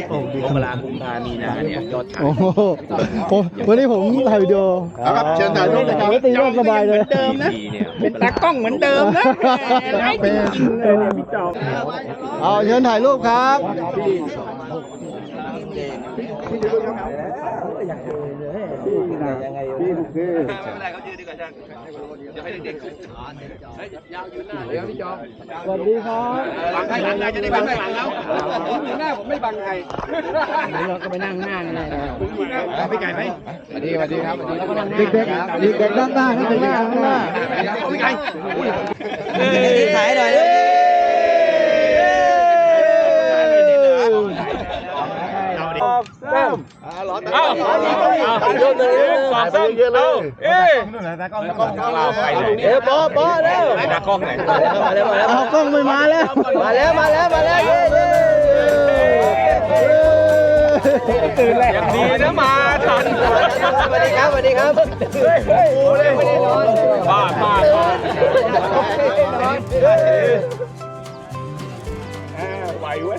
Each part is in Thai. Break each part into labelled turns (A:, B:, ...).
A: ที่โอ่งดี
B: มกรากุมภามีนาเนี่ยยอดขาย
A: โอ้โหผมวันนี้ผมถ่ายวิดีโอ
C: เอาครับเชิญถ่ายรูปนะครับ
A: ตีรอบสบายเลย
B: เดิมนะเป็นตากล้องเหมือนเดิมนะไอ้จริงๆเลยเนี่ยพี่จอม
A: เอาเชิญถ่ายรูปครับ
B: ไม่ เป็นไรเขายืนดีกว่าช่างจะให้เด็กๆขึ้นเฮ้ยยาวยืนหน้าเลยครับพี่จอม
A: สวัสดีครับ
B: บังใครหลังไรจะได้บังข้างหลังแล้วผมอยู่หน้าผมไม่บังใคร
A: เราก็ไปนั่งหน้ากันเลย
B: พี่ไก่ไหมสวัสดีสวัสดีครับ
A: เด็กๆเด็กๆด้านหน้าครับเด็กๆด้านหน้า
B: พี่ไก่
A: ถ่ายหน่อย
B: เอ้า เอาเยอะเลยสองสามเยอะเลยเอ๊ะตากล้องตากล้องเราไปไหน
A: เอ้ยปอปอแล้ว
B: ตากล้องไหน
A: มาแล้วมาแล้วเอากล้องไม่มาแล้ว มาแล้วมาแล้วมาแล้วเย้เย้ตื่นแล้ว
B: ยังดีนะมาทัน
A: สวัสดีครับสวัสดีครับ
B: โอ้เลยไม่ได้นอนบ้าบ้าบ้าไหวเว้ย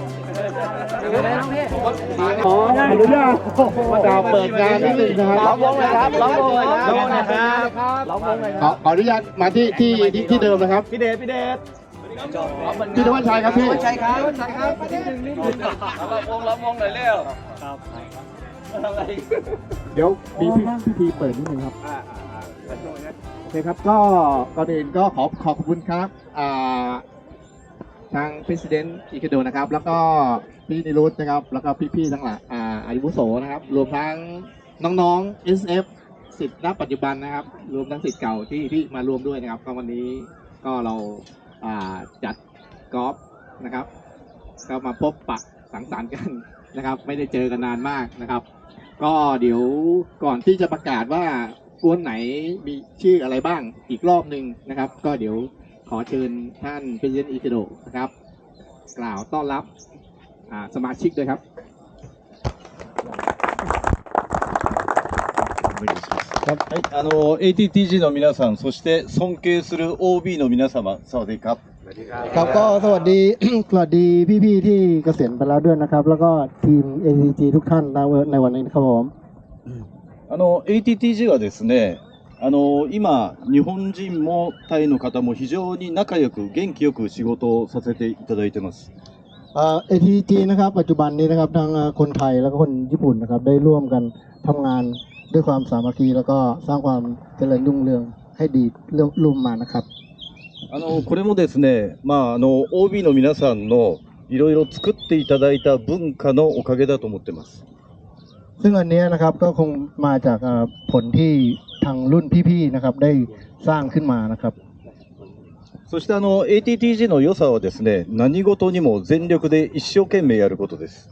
B: อ๋ออ
A: นุญาตกล่าวเปิดงานนิดนึงนะครับร้องวงเลยครับร้องวงเลยครับร้องนะครับร้องวงเลย
C: ขอขออนุญาตมาที่ที่ที่ที่เดิมนะครับ
A: พี่เดชพี่เดช
C: พี่ธวัชชัยครับพี่
A: ใช่ครับใช่ครับ
B: วงรับวงหน่อยเร็ว
C: เดี๋ยวมีพี่พิธีเปิดนิดนึงครับ โอเคครับก็ก่อนอื่นก็ขอขอบคุณครับอ่า ทาง President อิคโดนะครับ แล้วก็พี่นิรุตนะครับ แล้วก็พี่ๆทั้งหลายอ่าอายุวุโสนะครับ รวมทั้งน้องๆ SF สิทธิ์ณปัจจุบันนะครับ รวมทั้งสิทธิ์เก่าที่ที่มารวมด้วยนะครับ ก็วันนี้ก็เราอ่าจัดกอล์ฟนะครับ ก็มาพบปะสังสรรค์กันนะครับ ไม่ได้เจอกันนานมากนะครับ ก็เดี๋ยวก่อนที่จะประกาศว่ากวนไหนมีชื่ออะไรบ้างอีกรอบหนึ่งนะครับ ก็เดี๋ยว ขอเชิญท่านเป็นยันอิคโดนะครับ กล่าวต้อนรับอ่าสมาชิกด้วยครับ
D: はい、あの ATTG の皆さん、そして尊敬する OB の皆様、サワディーカップ。
A: ครับก็สวัสดี สวัสดีพี่ๆที่เกษียณไปแล้วด้วยนะครับ แล้วก็ทีม ACG ทุกท่านในในวันนี้นะครับผม
D: あの ATTG はですね、 あの今、日本人もタイの方も非常に仲良く、元気よく仕事をさせていただいてます。
A: เอ่อ ATG นะครับ ปัจจุบันนี้นะครับทั้งเอ่อคนไทยแล้วก็คนญี่ปุ่นนะครับ ได้ร่วมกันทำงานด้วยความสามัคคี แล้วก็สร้างความเจริญรุ่งเรืองให้ดีร่วมมานะครับ
D: あのこれもですね、まあ、あの OB の皆さんのいろいろ作っていただいた文化のおかげだと思ってます。
A: ซึ่งอันเนี้ยนะครับก็คงมาจากเอ่อผลที่ทางรุ่นพี่ๆนะครับ ได้สร้างขึ้นมานะครับ
D: そしてあの ATTG の良さはですね、何事にも全力で一生懸命やることです。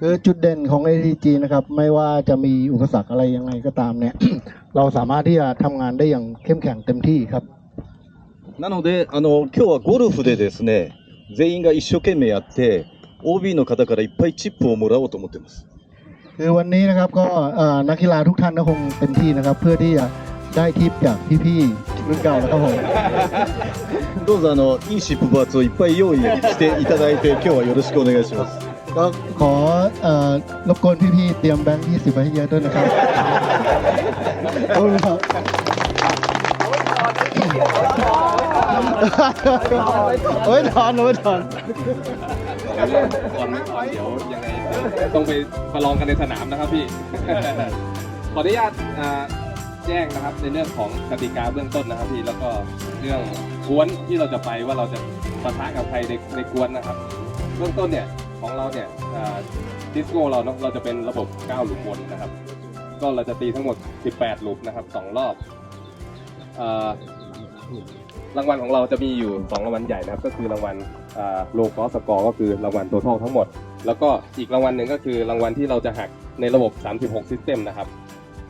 A: คือจุดเด่นของ ATG นะครับ ไม่ว่าจะมีอุปสรรคอะไรยังไงก็ตามเนี่ย เราสามารถที่จะทำงานได้อย่างเข้มแข็งเต็มที่ครับ
D: なので、あの、今日はゴルフでですね、全員が一生懸命やって、OB の方からいっぱいチップをもらおうと思ってます。
A: คือวันนี้นะครับก็นักกีฬาทุกท่านก็คงเป็นที่นะครับ เพื่อที่จะได้ทิปจากพี่ๆรุ่นเก่านะครับผม
D: どうぞあのいいシップバーツをいっぱい用意していただいて今日はよろしくお願いします
A: ก็ขอรบกวนพี่ๆเตรียมแบงค์ที่สิบไว้ให้เยอะด้วยนะครับขอบคุณครับโอ้ยถอนโอ้ยถอน
E: ก่อนก่อนเดี๋ยวยังไงต้องไปประลองกันในสนามนะครับพี่ ขออนุญาตอ่าแจ้งนะครับในเรื่องของกติกาเบื้องต้นนะครับพี่แล้วก็เรื่องกวนที่เราจะไปว่าเราจะปะทะกับใครในในกวนนะครับ เบื้องต้นเนี่ยของเราเนี่ยดิสโก้เราเนอะเราจะเป็นระบบ 9 หลุมวนนะครับ ก็เราจะตีทั้งหมด 18 หลุมนะครับสองรอบรางวัลของเราจะมีอยู่ 2 รางวัลใหญ่นะครับ ก็คือรางวัล โลคอสกอร์ก็คือรางวัลตัวททั้งหมด แล้วก็อีกรางวัลหนึ่งก็คือรางวัลที่เราจะหักในระบบ 36 System นะครับ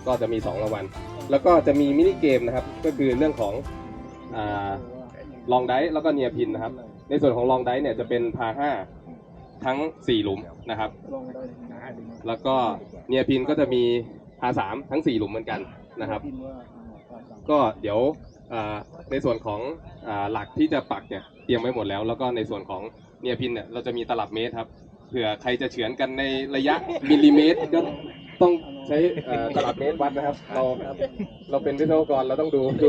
E: ก็จะมี 2 รางวัล แล้วก็จะมีมินิเกมนะครับ ก็คือเรื่องของลองไดแล้วก็เนียพินนะครับ ในส่วนของลองไดเนี่ยจะเป็นพาห้าทั้ง 4 หลุมนะครับ แล้วก็เนียพินก็จะมีพาสามทั้ง 4 หลุมเหมือนกันนะครับ ก็เดี๋ยว ในส่วนของอหลักที่จะปักเนี่ยเตรียมไว้หมดแล้ว แล้วก็ในส่วนของเนียพินเนี่ยเราจะมีตลับเมตรครับเผื่อใครจะเฉือนกันในระยะมิลลิเมตรก็ต้องใช้ตลับเมตรวัดนะครับ เราเราเป็นวิศวกรเราต้องดูดู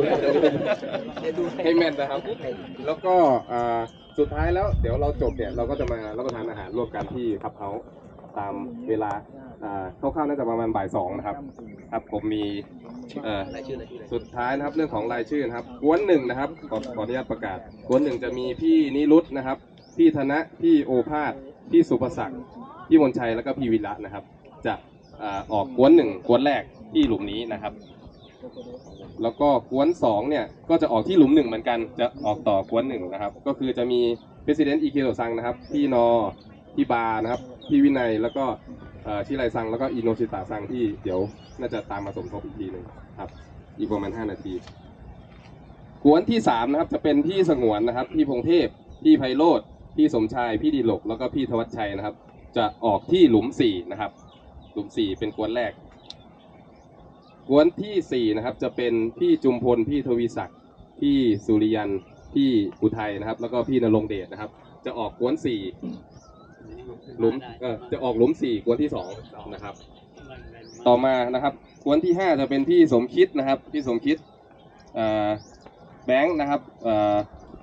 E: ให้แม่นนะครับ แล้วก็สุดท้ายแล้วเดี๋ยวเราจบเนี่ยเราก็จะมารับประทานอาหารร่วมกันที่คับเฮาส์ตามเวลา อ่าคร่าวๆน่าจะประมาณบ่ายสองนะครับครับผมมีเอ่อสุดท้ายนะครับเรื่องของรายชื่อนะครับกวนหนึ่งนะครับขอขออนุญาตประกาศกวนหนึ่งจะมีพี่นิรุตนะครับ พี่ธนะพี่โอภาสพี่สุภศักดิ์พี่มนชัยแล้วก็พี่วิระนะครับ จะเอ่อออกกวนหนึ่งกวนแรกที่หลุมนี้นะครับ แล้วก็กวนสองเนี่ยก็จะออกที่หลุมหนึ่งเหมือนกันจะออกต่อกวนหนึ่งนะครับ ก็คือจะมี President อีเคโซังนะครับ พี่นอพี่บานะครับ พี่วินัยแล้วก็เอ่อ ชิไรซังแล้วก็อิโนชิตะซังที่เดี๋ยวน่าจะตามมาสมทบอีกทีหนึ่งครับ อีกประมาณ 5 นาทีกวนที่สามนะครับจะเป็นพี่สงวนนะครับ พี่พงเทพ พี่ไพโรธพี่สมชาย พี่ดีหลก แล้วก็พี่ธวัชชัยนะครับ จะออกที่หลุมสี่นะครับ หลุมสี่เป็นกวนแรก กวนที่สี่นะครับจะเป็นพี่จุมพล พี่ทวีศักดิ์ พี่สุริยัน พี่อุทัยนะครับ แล้วก็พี่นรงเดชนะครับ จะออกกวนสี่ หลุมเออจะออกหลุมสี่กวนที่สองนะครับ ต่อมานะครับกวนที่ห้าจะเป็นพี่สมคิดนะครับพี่สมคิดแบงค์นะครับ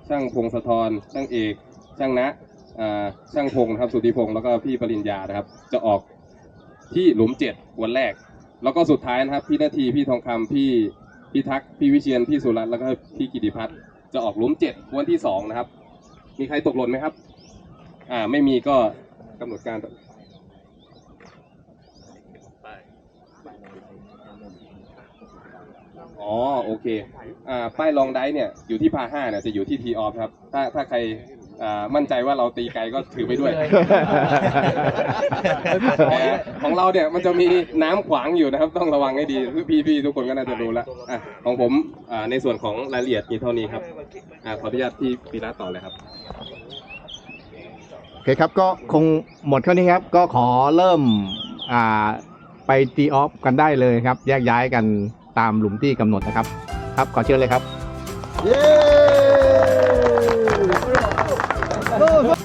E: ช่างพงศธรช่างเอก ช่างนะอ่าช่างพงนะครับสุธิพงศ์แล้วก็พี่ปริญญานะครับ จะออกที่หลุมเจ็ดกวนแรก แล้วก็สุดท้ายนะครับ พี่นาทีพี่ทองคำพี่พี่ทักษ์พี่วิเชียนพี่สุรัตน์แล้วก็พี่กิติพัฒน์จะออกหลุมเจ็ดกวนที่สองนะครับ มีใครตกหล่นไหมครับ อ่าไม่มีก็กำหนดการอ๋อโอเคอ่าป้ายลองไดเนี่ยอยู่ที่พาห้าเนี่ยจะอยู่ที่ทีออฟครับ ถ้าถ้าใครอ่ามั่นใจว่าเราตีไกลก็ถือไปด้วย แต่ของเราเนี่ยมันจะมีน้ำขวางอยู่นะครับ ต้องระวังให้ดีพี่พี่ทุกคนก็น่าจะรู้แล้วอะของผมอ่าในส่วนของรายละเอียดมีเท่านี้ครับอ่าขออนุญาตที่ปีรัตต่อเลยครับ
C: โอ เคครับก็คงหมดแค่นี้ครับ ก็ขอเริ่มอ่าไปตีออฟกันได้เลยครับ แยกย้ายกันตามหลุมที่กำหนดนะครับ ครับขอเชิญเลยครับ
A: เย้